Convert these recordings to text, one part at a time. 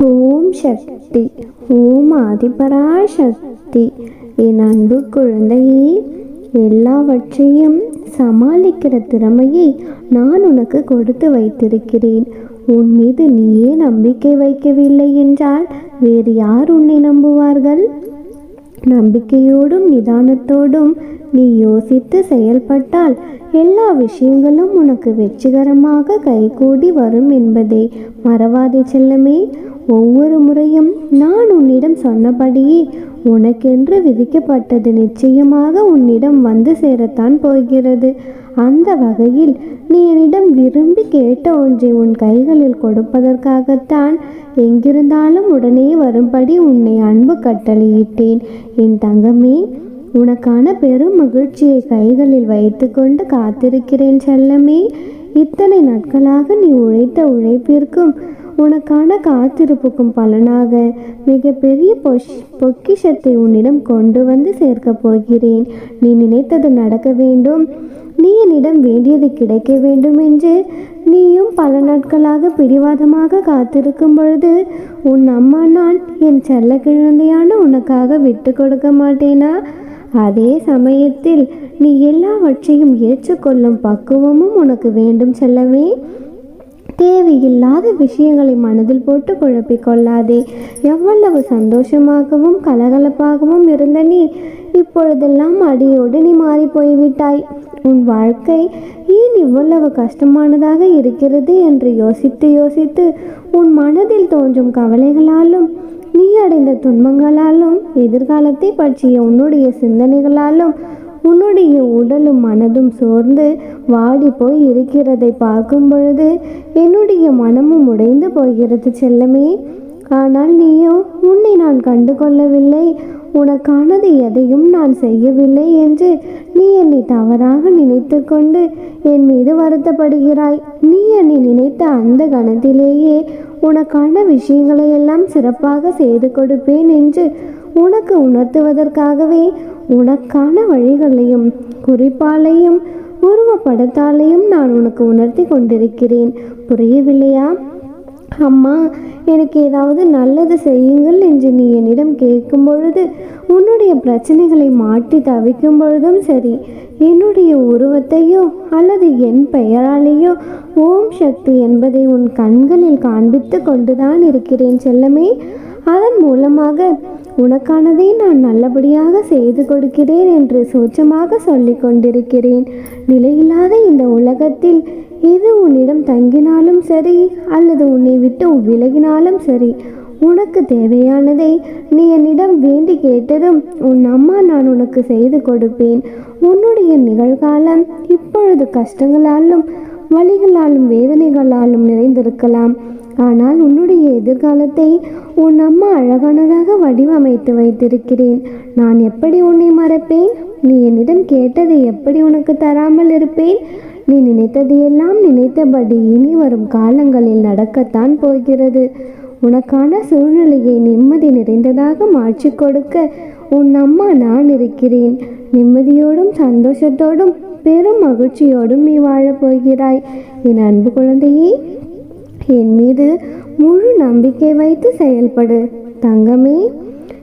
ஓம் சக்தி ஓம் ஆதிபராசக்தி என் அன்பு குழந்தையே எல்லாவற்றையும் சமாளிக்கிற திறமையை நான் உனக்கு கொடுத்து வைத்திருக்கிறேன் உன் மீது நீயே நம்பிக்கை வைக்கவில்லை என்றால் வேறு யார் உன்னை நம்புவார்கள் நம்பிக்கையோடும் நிதானத்தோடும் நீ யோசித்து செயல்பட்டால் எல்லா விஷயங்களும் உனக்கு வெற்றிகரமாக கைகூடி வரும் என்பதை மறவாதே செல்லமே ஒவ்வொரு முறையும் நான் உன்னிடம் சொன்னபடியே உனக்கென்று விதிக்கப்பட்டது நிச்சயமாக உன்னிடம் வந்து சேரத்தான் போகிறது. அந்த வகையில் நீ என்னிடம் விரும்பி கேட்ட ஒன்றை உன் கைகளில் கொடுப்பதற்காகத்தான் எங்கிருந்தாலும் உடனே வரும்படி உன்னை அன்பு கட்டளையிட்டேன். என் தங்கமே உனக்கான பெரும் மகிழ்ச்சியை கைகளில் வைத்துக்கொண்டு காத்திருக்கிறேன் செல்லமே. இத்தனை நாட்களாக நீ உழைத்த உழைப்பிற்கும் உனக்கான காத்திருப்புக்கும் பலனாக மிகப்பெரிய பொஷ் பொக்கிஷத்தை உன்னிடம் கொண்டு வந்து சேர்க்கப் போகிறேன். நீ நினைத்தது நடக்க வேண்டும். நீ என்னிடம் வேண்டியது கிடைக்க வேண்டும் என்று நீயும் பல நாட்களாக பிடிவாதமாக காத்திருக்கும் பொழுது உன் அம்மா நான் என் செல்ல குழந்தையான உனக்காக விட்டு கொடுக்க மாட்டேனா? அதே சமயத்தில் நீ எல்லாவற்றையும் ஏற்றுக்கொள்ளும் பக்குவமும் உனக்கு வேண்டும் செல்லவே. தேவையில்லாத விஷயங்களை மனதில் போட்டு குழப்பிக் கொள்ளாதே. எவ்வளவு சந்தோஷமாகவும் கலகலப்பாகவும் இருந்த நீ இப்பொழுதெல்லாம் அடியோடு நீ மாறி போய்விட்டாய். உன் வாழ்க்கை ஏன் இவ்வளவு கஷ்டமானதாக இருக்கிறது என்று யோசித்து யோசித்து உன் மனதில் தோன்றும் கவலைகளாலும் நீ அடைந்த துன்பங்களாலும் எதிர்காலத்தை பற்றிய உன்னுடைய சிந்தனைகளாலும் உன்னுடைய உடலும் மனதும் சோர்ந்து வாடி போய் இருக்கிறதை பார்க்கும் பொழுது என்னுடைய மனமும் உடைந்து போகிறது செல்லமே. ஆனால் நீயோ உன்னை நான் கண்டு கொள்ளவில்லை. உனக்கானது எதையும் நான் செய்யவில்லை என்று நீ என்னை தவறாக நினைத்து கொண்டு என் மீது வருத்தப்படுகிறாய். நீ என்னை நினைத்த அந்த கணத்திலேயே உனக்கான விஷயங்களை எல்லாம் சிறப்பாக செய்து கொடுப்பேன் என்று உனக்கு உணர்த்துவதற்காகவே உனக்கான வழிகளையும் குறிப்பாலையும் உருவப்படத்தாலையும் நான் உனக்கு உணர்த்தி கொண்டிருக்கிறேன். புரியவில்லையா? அம்மா எனக்கு ஏதாவது நல்லது செய்யுங்கள் என்று நீ என்னிடம் கேட்கும் பொழுது உன்னுடைய பிரச்சனைகளை மாட்டி தவிக்கும் பொழுதும் சரி. என்னுடைய உருவத்தையோ அல்லது என் பெயராலேயோ ஓம் சக்தி என்பதை உன் கண்களில் காண்பித்து கொண்டுதான் இருக்கிறேன் செல்லமே. அதன் மூலமாக உனக்கானதை நான் நல்லபடியாக செய்து கொடுக்கிறேன் என்று சூச்சமாக சொல்லிக் கொண்டிருக்கிறேன். நிலையில்லாத இந்த உலகத்தில் எது உன்னிடம் தங்கினாலும் சரி அல்லது உன்னை விட்டு விலகினாலும் சரி உனக்கு தேவையானதை நீ என்னிடம் வேண்டி கேட்டதும் உன் அம்மா நான் உனக்கு செய்து கொடுப்பேன். உன்னுடைய நிகழ்காலம் இப்பொழுது கஷ்டங்களாலும் வழிகளாலும் வேதனைகளாலும் நிறைந்திருக்கலாம். ஆனால் உன்னுடைய எதிர்காலத்தை உன் அம்மா அழகானதாக வடிவமைத்து வைத்திருக்கிறேன். நான் எப்படி உன்னை மறப்பேன்? நீ என்னிடம் கேட்டதை எப்படி உனக்கு தராமல் இருப்பேன்? நீ நினைத்ததையெல்லாம் நினைத்தபடி இனி வரும் காலங்களில் நடக்கத்தான் போகிறது. உனக்கான சூழ்நிலையை நிம்மதி நிறைந்ததாக மாற்றி கொடுக்க உன் அம்மா நான் இருக்கிறேன். நிம்மதியோடும் சந்தோஷத்தோடும் பெரும் மகிழ்ச்சியோடும் நீ வாழப் போகிறாய். என் அன்பு குழந்தையே என் மீது முழு நம்பிக்கை வைத்து செயல்படு. தங்கமே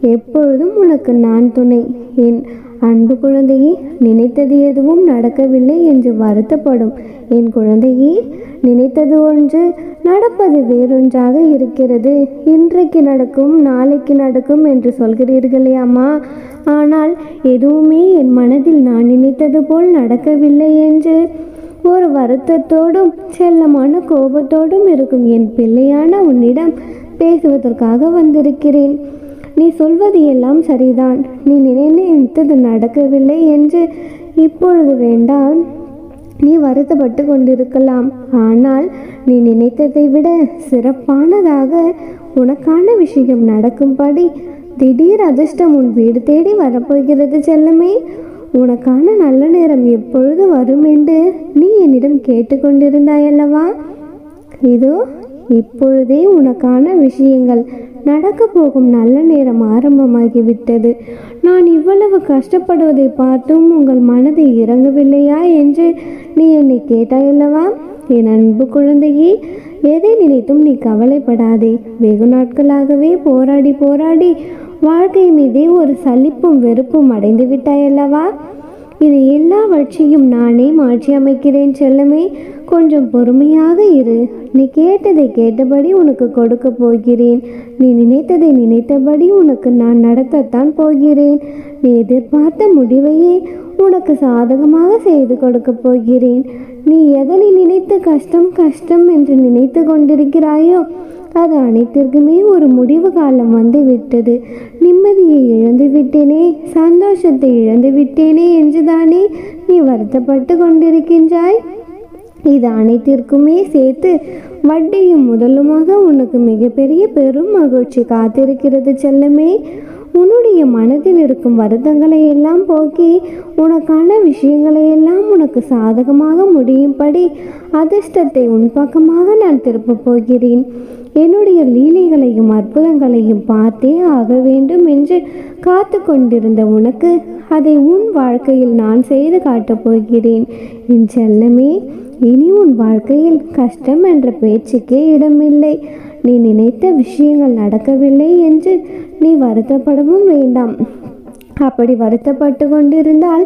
எப்பொழுதும் உனக்கு நான் துணை. என் அன்பு குழந்தையே நினைத்தது எதுவும் நடக்கவில்லை என்று வருத்தப்படும். என் குழந்தையே நினைத்தது ஒன்று நடப்பது வேறொன்றாக இருக்கிறது. இன்றைக்கு நடக்கும் நாளைக்கு நடக்கும் என்று சொல்கிறீர்களே அம்மா. ஆனால் எதுவுமே என் மனதில் நான் நினைத்தது போல் நடக்கவில்லை என்று ஒரு வருத்தத்தோடும் செல்லமான கோபத்தோடும் இருக்கும் என் பிள்ளையான உன்னிடம் பேசுவதற்காக வந்திருக்கிறேன். நீ சொல்வது எல்லாம் சரிதான். நீ நினைத்தது நடக்கவில்லை என்று இப்பொழுது வேண்டாம். நீ வருத்தப்பட்டு கொண்டிருக்கலாம். ஆனால் நீ நினைத்ததை விட சிறப்பானதாக உனக்கான விஷயம் நடக்கும்படி திடீர் அதிர்ஷ்டம் உன் வீடு தேடி வரப்போகிறது செல்லமே. உனக்கான நல்ல நேரம் எப்பொழுது வரும் என்று நீ என்னிடம் கேட்டுக்கொண்டிருந்தாயல்லவா? இதோ இப்பொழுதே உனக்கான விஷயங்கள் நடக்க போகும் நல்ல நேரம் ஆரம்பமாகிவிட்டது. நான் இவ்வளவு கஷ்டப்படுவதை பார்த்தும் உங்கள் மனதை இறங்கவில்லையா என்று நீ என்னை கேட்டாயல்லவா? என் அன்பு குழந்தையே எதை நினைத்தும் நீ கவலைப்படாதே. வெகு நாட்களாகவே போராடி போராடி வாழ்க்கை மீதே ஒரு சலிப்பும் வெறுப்பும் அடைந்து விட்டாயல்லவா? இது எல்லாவற்றையும் நானே மாற்றி அமைக்கிறேன் செல்லமே. கொஞ்சம் பொறுமையாக இரு. நீ கேட்டதை கேட்டபடி உனக்கு கொடுக்க போகிறேன். நீ நினைத்ததை நினைத்தபடி உனக்கு நான் நடத்தத்தான் போகிறேன். நீ எதிர்பார்த்த முடிவையே உனக்கு சாதகமாக செய்து கொடுக்க போகிறேன். நீ எதனை நினைத்து கஷ்டம் கஷ்டம் என்று நினைத்து கொண்டிருக்கிறாயோ அது அனைத்திற்குமே ஒரு முடிவு காலம் வந்து விட்டது நிம்மதியை இழந்து விட்டேனே சந்தோஷத்தை இழந்து விட்டேனே என்றுதானே நீ வருத்தப்பட்டு கொண்டிருக்கின்றாய்? இது அனைத்திற்குமே சேர்த்து வட்டியும் முதலுமாக உனக்கு மிகப்பெரிய பெரும் மகிழ்ச்சி காத்திருக்கிறது செல்லமே. உன்னுடைய மனதில் இருக்கும் வருத்தங்களை எல்லாம் போக்கி உனக்கான விஷயங்களை எல்லாம் உனக்கு சாதகமாக முடியும்படி அதிர்ஷ்டத்தை உன் பக்கமாக நான் திருப்பப் போகிறேன். என்னுடைய லீலைகளையும் அற்புதங்களையும் பார்த்தே ஆக வேண்டும் என்று காத்து கொண்டிருந்த உனக்கு அதை உன் வாழ்க்கையில் நான் செய்து காட்டப் போகிறேன். என் செல்லமே இனி உன் வாழ்க்கையில் கஷ்டம் என்ற பேச்சுக்கே இடமில்லை. நீ நினைத்த விஷயங்கள் நடக்கவில்லை என்று நீ வருத்தப்படவும் வேண்டாம். அப்படி வருத்தப்பட்டு கொண்டிருந்தால்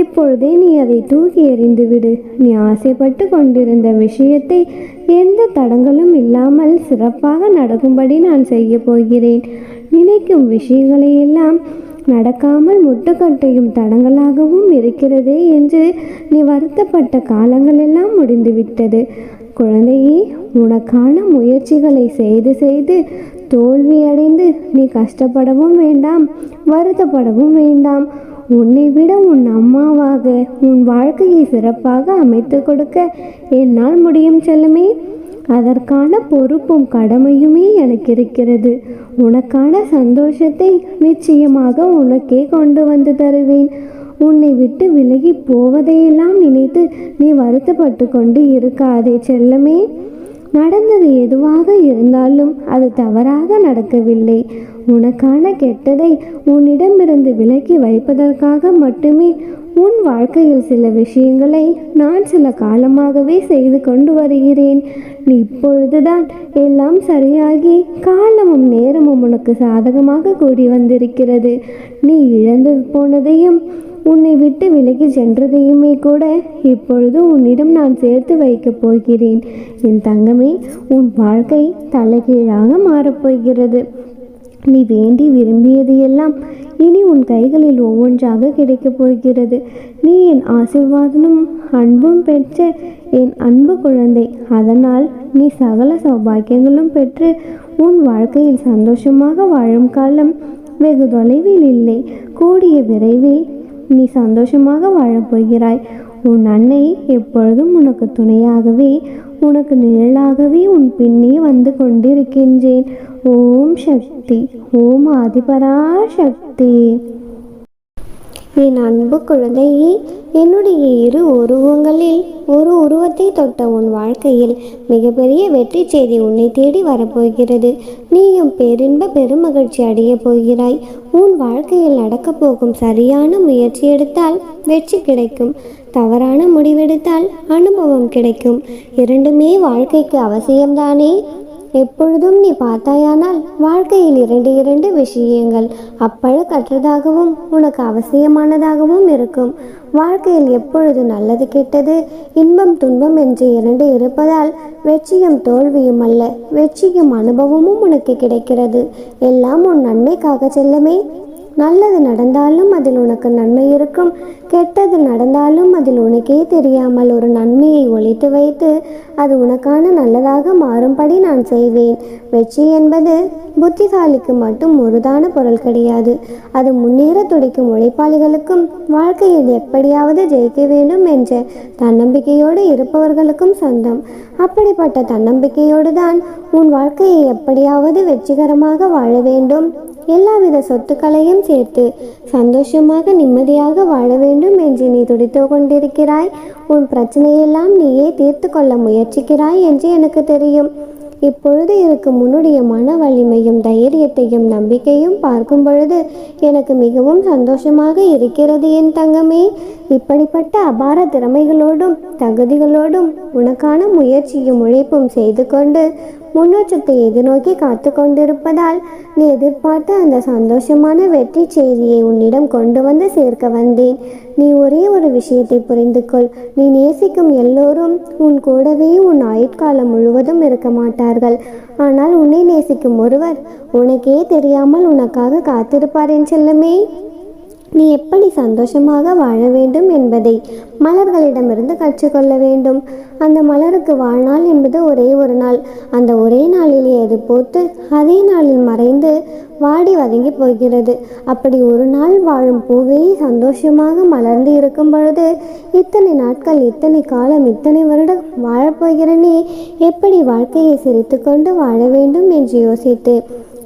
இப்பொழுதே நீ அதை தூக்கி எறிந்துவிடு. நீ ஆசைப்பட்டு கொண்டிருந்த விஷயத்தை எந்த தடங்களும் இல்லாமல் சிறப்பாக நடக்கும்படி நான் செய்ய போகிறேன். நினைக்கும் விஷயங்களை எல்லாம் நடக்காமல் முட்டுக்கட்டையும் தடங்களாகவும் இருக்கிறதே என்று நீ வருத்தப்பட்ட காலங்களெல்லாம் முடிந்துவிட்டது. குழந்தையே உனக்கான முயற்சிகளை செய்து செய்து தோல்வியடைந்து நீ கஷ்டப்படவும் வேண்டாம் வருத்தப்படவும் வேண்டாம். உன்னை விட உன் அம்மாவாக உன் வாழ்க்கையை சிறப்பாக அமைத்து கொடுக்க என்னால் முடியும் செல்லுமே. அதற்கான பொறுப்பும் கடமையுமே எனக்கு இருக்கிறது. உனக்கான சந்தோஷத்தை நிச்சயமாக உனக்கே கொண்டு வந்து தருவேன். உன்னை விட்டு விலகி போவதையெல்லாம் நினைத்து நீ வருத்தப்பட்டு கொண்டு இருக்காதே செல்லமே. நடந்தது எதுவாக இருந்தாலும் அது தவறாக நடக்கவில்லை. உனக்கான கெட்டதை உன்னிடமிருந்து விலக்கி வைப்பதற்காக மட்டுமே உன் வாழ்க்கையில் சில விஷயங்களை நான் சில காலமாகவே செய்து கொண்டு வருகிறேன். நீ இப்பொழுதுதான் எல்லாம் சரியாகி காலமும் நேரமும் உனக்கு சாதகமாக கூடி வந்திருக்கிறது. நீ இழந்து போனதையும் உன்னை விட்டு விலகி சென்றதையுமே கூட இப்பொழுது உன்னிடம் நான் சேர்த்து வைக்கப் போகிறேன். என் தங்கமே உன் வாழ்க்கை தலைகீழாக மாறப்போகிறது நீ வேண்டி விரும்பியது எல்லாம் இனி உன் கைகளில் ஒவ்வொன்றாக கிடைக்கப் போகிறது. நீ என் ஆசிர்வாதனும் அன்பும் பெற்ற என் அன்பு குழந்தை. அதனால் நீ சகல சௌபாக்கியங்களும் பெற்று உன் வாழ்க்கையில் சந்தோஷமாக வாழும் காலம் வெகு தொலைவில் இல்லை. கூடிய விரைவில் நீ சந்தோஷமாக வாழப்போகிறாய். உன் அன்னை எப்பொழுதும் உனக்கு துணையாகவே உனக்கு நிழலாகவே உன் பின்னே வந்து கொண்டிருக்கின்றேன். ஓம் சக்தி ஓம் ஆதிபரா சக்தி என் அன்பு குழந்தையே என்னுடைய இரு உருவங்களில் ஒரு உருவத்தை தொட்ட உன் வாழ்க்கையில் மிகப்பெரிய வெற்றி செய்தி உன்னை தேடி வரப்போகிறது. நீயும் பேரின்ப பெருமகிழ்ச்சி அடையப் போகிறாய். உன் வாழ்க்கையில் நடக்கப் போகும் சரியான முயற்சி எடுத்தால் வெற்றி கிடைக்கும். தவறான முடிவெடுத்தால் அனுபவம் கிடைக்கும். இரண்டுமே வாழ்க்கைக்கு அவசியம்தானே? எப்பொழுதும் நீ பார்த்தாயானால் வாழ்க்கையில் இரண்டு இரண்டு விஷயங்கள். அப்பழக்கற்றதாகவும் உனக்கு அவசியமானதாகவும் இருக்கும். வாழ்க்கையில் எப்பொழுது நல்லது கெட்டது? இன்பம் துன்பம் என்று இரண்டு இருப்பதால் வெற்றியும் தோல்வியும் அல்ல. வெற்றியும் அனுபவமும் உனக்கு கிடைக்கிறது. எல்லாம் உன் நன்மைக்காக செல்லுமே. நல்லது நடந்தாலும் அதில் உனக்கு நன்மை இருக்கும். கெட்டது நடந்தாலும் அதில் உனக்கே தெரியாமல் ஒரு நன்மையை ஒழித்து வைத்து அது உனக்கான நல்லதாக மாறும்படி நான் செய்வேன். வெற்றி என்பது புத்திசாலிக்கு மட்டும் முருதான பொருள் கிடையாது. அது முன்னேற துடிக்கும் உழைப்பாளிகளுக்கும் வாழ்க்கையில் எப்படியாவது ஜெயிக்க வேண்டும் என்ற தன்னம்பிக்கையோடு இருப்பவர்களுக்கும் சொந்தம். அப்படிப்பட்ட தன்னம்பிக்கையோடு தான் உன் வாழ்க்கையை எப்படியாவது வெற்றிகரமாக வாழ வேண்டும். எல்லாவித சொத்துக்களையும் சேர்த்து சந்தோஷமாக நிம்மதியாக வாழ வேண்டும் என்று நீ துடித்து கொண்டிருக்கிறாய். உன் பிரச்சனையெல்லாம் நீயே தீர்த்து கொள்ள முயற்சிக்கிறாய் என்று எனக்கு தெரியும். இப்பொழுது இருக்கும் உன்னுடைய மன வலிமையும் தைரியத்தையும் நம்பிக்கையும் பார்க்கும் பொழுது எனக்கு மிகவும் சந்தோஷமாக இருக்கிறது என் தங்கமே. இப்படிப்பட்ட அபார திறமைகளோடும் தகுதிகளோடும் உனக்கான முயற்சியும் உழைப்பும் செய்து கொண்டு முன்னேற்றத்தை எதிர்நோக்கி காத்து கொண்டிருப்பதால் நீ எதிர்பார்த்த அந்த சந்தோஷமான வெற்றி செய்தியை உன்னிடம் கொண்டு வந்து சேர்க்க வந்தேன். நீ ஒரே ஒரு விஷயத்தை புரிந்து கொள். நீ நேசிக்கும் எல்லோரும் உன் கூடவே உன் ஆயுட்காலம் முழுவதும் இருக்க மாட்டார்கள். ஆனால் உன்னை நேசிக்கும் ஒருவர் உனக்கே தெரியாமல் உனக்காக காத்திருப்பார் என் செல்லமே. நீ எப்படி சந்தோஷமாக வாழ வேண்டும் என்பதை மலர்களிடமிருந்து கற்றுக்கொள்ள வேண்டும். அந்த மலருக்கு வாழ்நாள் என்பது ஒரே ஒரு நாள். அந்த ஒரே நாளிலே அது போத்து அதே நாளில் மறைந்து வாடி வதங்கி போகிறது. அப்படி ஒரு நாள் வாழும் பூவே சந்தோஷமாக மலர்ந்து இருக்கும் பொழுது இத்தனை நாட்கள் இத்தனை காலம் இத்தனை வருடம் வாழப்போகிறனே எப்படி வாழ்க்கையை சிரித்து கொண்டு வாழ வேண்டும் என்று யோசித்து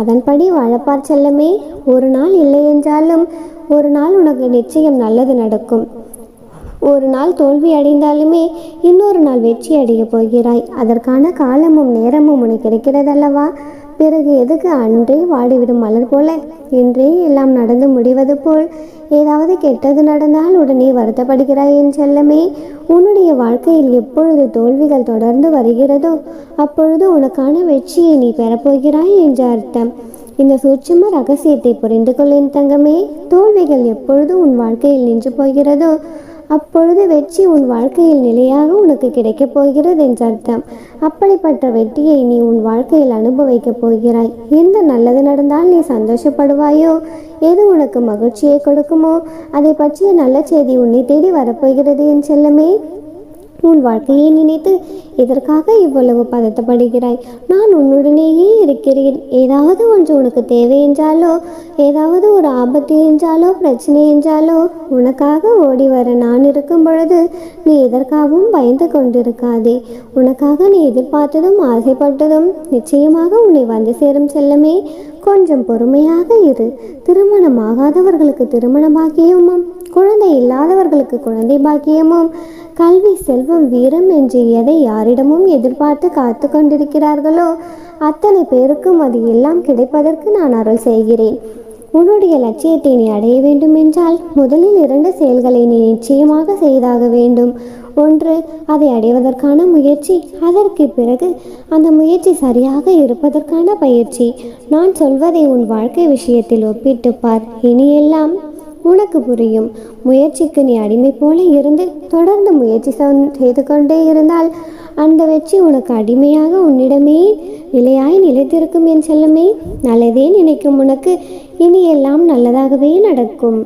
அதன்படி வாழப்பார் செல்லமே. ஒரு நாள் இல்லை என்றாலும் ஒரு நாள் உனக்கு நிச்சயம் நல்லது நடக்கும். ஒரு நாள் தோல்வி அடைந்தாலுமே இன்னொரு நாள் வெற்றி அடைய போகிறாய். அதற்கான காலமும் நேரமும் உனக்கு இருக்கிறதல்லவா? பிறகு எதுக்கு அன்றே வாடிவிடும் மலர் போல இன்றே எல்லாம் நடந்து முடிவது போல். ஏதாவது கெட்டது நடந்தால் உடனே வருத்தப்படுகிறாய் என் செல்லமே. உன்னுடைய வாழ்க்கையில் எப்பொழுது தோல்விகள் தொடர்ந்து வருகிறதோ அப்பொழுது உனக்கான வெற்றியை நீ பெறப்போகிறாய் என்று அர்த்தம். இந்த சூட்சம ரகசியத்தை புரிந்து கொள் என் தங்கமே தோல்விகள் எப்பொழுது உன் வாழ்க்கையில் நின்று போகிறதோ அப்பொழுது வெற்றி உன் வாழ்க்கையில் நிலையாக உனக்கு கிடைக்கப் போகிறது என்று அர்த்தம். அப்படிப்பட்ட வெற்றியை நீ உன் வாழ்க்கையில் அனுபவிக்கப் போகிறாய். எந்த நல்லது நடந்தால் நீ சந்தோஷப்படுவாயோ எது உனக்கு மகிழ்ச்சியை கொடுக்குமோ அதை பற்றிய நல்ல செய்தி உன்னை தேடி வரப்போகிறது என் செல்லமே. உன் வாழ்க்கையை நினைத்து எதற்காக இவ்வளவு பதட்டப்படுகிறாய்? நான் உன்னுடனேயே இருக்கிறேன். ஏதாவது ஒன்று உனக்கு தேவை என்றாலோ ஏதாவது ஒரு ஆபத்து என்றாலோ பிரச்சனை என்றாலோ உனக்காக ஓடி வர நான் இருக்கும் பொழுது நீ எதற்காகவும் பயந்து கொண்டிருக்காதே. உனக்காக நீ எதிர்பார்த்ததும் ஆசைப்பட்டதும் நிச்சயமாக உன்னை வந்து சேரும் செல்லமே. கொஞ்சம் பொறுமையாக இரு. திருமணம் ஆகாதவர்களுக்கு திருமண பாக்கியமும் குழந்தை இல்லாதவர்களுக்கு குழந்தை பாக்கியமும் கல்வி செல்வம் வீரம் என்று எதை யாரிடமும் எதிர்பார்த்து காத்து கொண்டிருக்கிறார்களோ அத்தனை பேருக்கும் அது எல்லாம் கிடைப்பதற்கு நான் அருள் செய்கிறேன். உன்னுடைய லட்சியத்தை நீ அடைய வேண்டும் என்றால் முதலில் இரண்டு செயல்களை நீ நிச்சயமாக செய்தாக வேண்டும். ஒன்று அதை அடைவதற்கான முயற்சி அதற்கு பிறகு அந்த முயற்சி சரியாக இருப்பதற்கான பயிற்சி. நான் சொல்வதை உன் வாழ்க்கை விஷயத்தில் ஒப்பிட்டு பார். இனியெல்லாம் உனக்கு புரியும். முயற்சிக்கு நீ அடிமை போல இருந்து தொடர்ந்து முயற்சி செய்து கொண்டே இருந்தால் அந்த வெற்றி உனக்கு அடிமையாக உன்னிடமே நிலையாய் நிலைத்திருக்கும் என் செல்லமே. நல்லதே நினைக்கும் உனக்கு. இனி எல்லாம் நல்லதாகவே நடக்கும்.